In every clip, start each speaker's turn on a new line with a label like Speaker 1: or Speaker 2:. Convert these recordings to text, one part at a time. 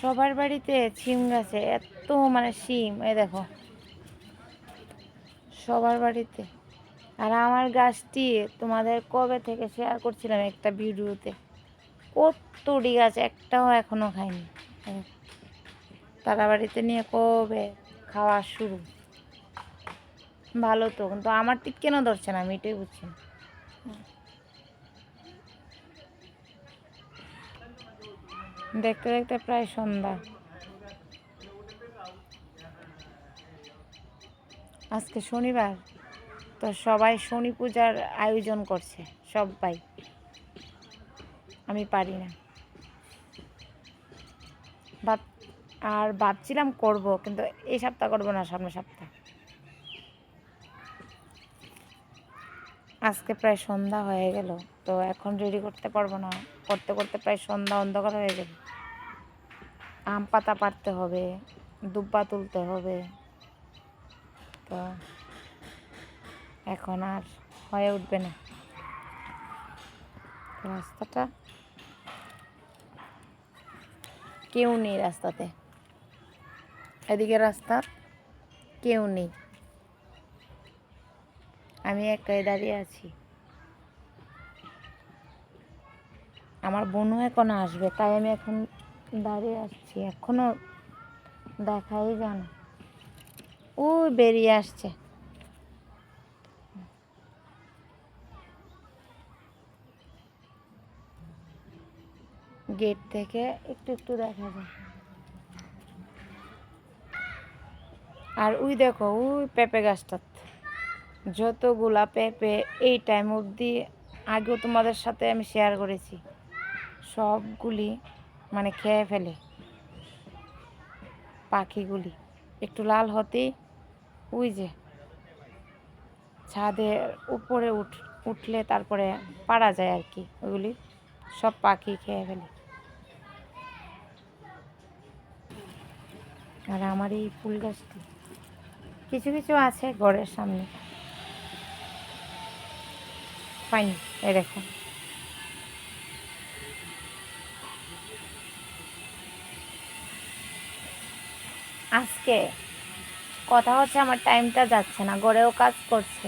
Speaker 1: সবার বাড়িতে সিম গাছে, এত মানে সিম এ দেখো। সবার বাড়িতে। আর আমার গাছটি তোমাদের কবে থেকে শেয়ার করছিলাম একটা ভিডিওতে। কতটি গাছ, একটাও এখনও খাইনি। তারা বাড়িতে নিয়ে কবে খাওয়া শুরু? ভালো তো, কিন্তু আমার ঠিক কেন ধরছে না, আমি এটাই বুঝছি না। দেখতে দেখতে প্রায় সন্ধ্যা। আজকে শনিবার, তো সবাই শনি পূজার আয়োজন করছে, সবাই। আমি পারি না। আর ভাবছিলাম করব, কিন্তু এই সপ্তাহ করব না, সামনের সপ্তাহ। আজকে প্রায় সন্ধ্যা হয়ে গেল, তো এখন রেডি করতে পারব না। করতে করতে প্রায় সন্ধ্যা অন্ধকার হয়ে যাবে। আম পাতা পাড়তে হবে, দুব্বা তুলতে হবে। তো এখন আর হয়ে উঠবে না। রাস্তাটা কেউ নেই রাস্তাতে। এদিকে রাস্তা কেউ নেই। আমি একাই দাঁড়িয়ে আছি। আমার বোনও এখন আসবে, তাই আমি এখন দাঁড়িয়ে আসছি। এখনও দেখাই যায় না। ও বেরিয়ে আসছে। গেট থেকে একটু একটু দেখা যায়। আর ওই দেখো, ওই পেঁপে গাছটা যতগুলা পেঁপে এই টাইম অবধি আগেও তোমাদের সাথে আমি শেয়ার করেছি। সবগুলি মানে খেয়ে ফেলে। পাখিগুলি। একটু লাল হতেই ওই যে ছাদের উপরে উঠ, উঠলে তারপরে পারা যায় আর কি। ওইগুলি সব পাখি খেয়ে ফেলে। আর আমার এই ফুল গাছটি কিছু কিছু আছে ঘরের সামনে। পাইনি, এই দেখো। আজকে কথা হচ্ছে আমার টাইমটা যাচ্ছে না ঘরেও কাজ করছে।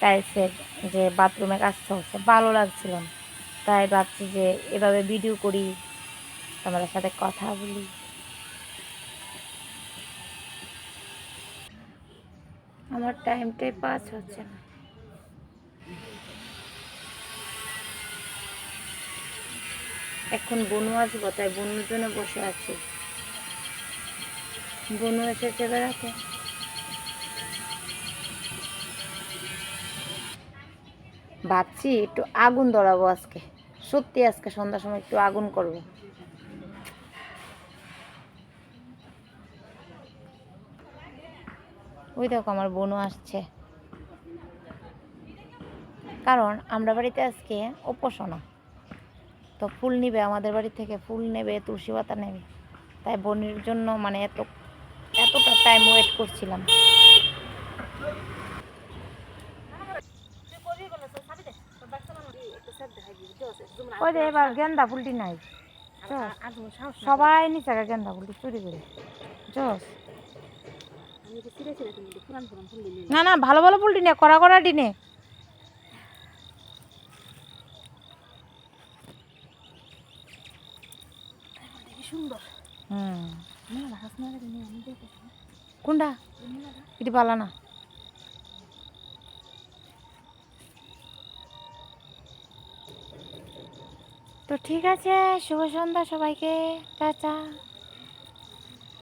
Speaker 1: টাইলসের যে বাথরুমে কাজ চলছে ভালো লাগছিল না। তাই ভাবছি যে এভাবে ভিডিও করি, তোমাদের সাথে কথা বলি। আমার টাইমটাই পাস হচ্ছে না। এখন বনু আসব, তাই বনুর জন্য বসে আছি। বনু এসেছে বেড়াতে ভাবছি একটু আগুন ধরাবো আজকে। সত্যি আজকে সন্ধ্যার সময় একটু আগুন করব। ওই দেখো আমার বোনও আসছে। কারণ আমরা বাড়িতে আজকে উপাসনা। তো ফুল নিবে আমাদের বাড়ি থেকে ফুল নেবে তুলসী পাতা নেবে। তাই বোনের জন্য মানে এত এতটা টাইম ওয়েট করছিলাম। ওই যে এবার গেন্দা ফুলটি নাই। সবাই নিচে গেন্দা ফুলটি চুরি করে। জস। না না ভালো ভালো ফুলটি নে কড়া কড়াটি হুম। কোনটা? এটি পালা না। তো ঠিক আছে শুভ সন্ধ্যা সবাইকে। চাচা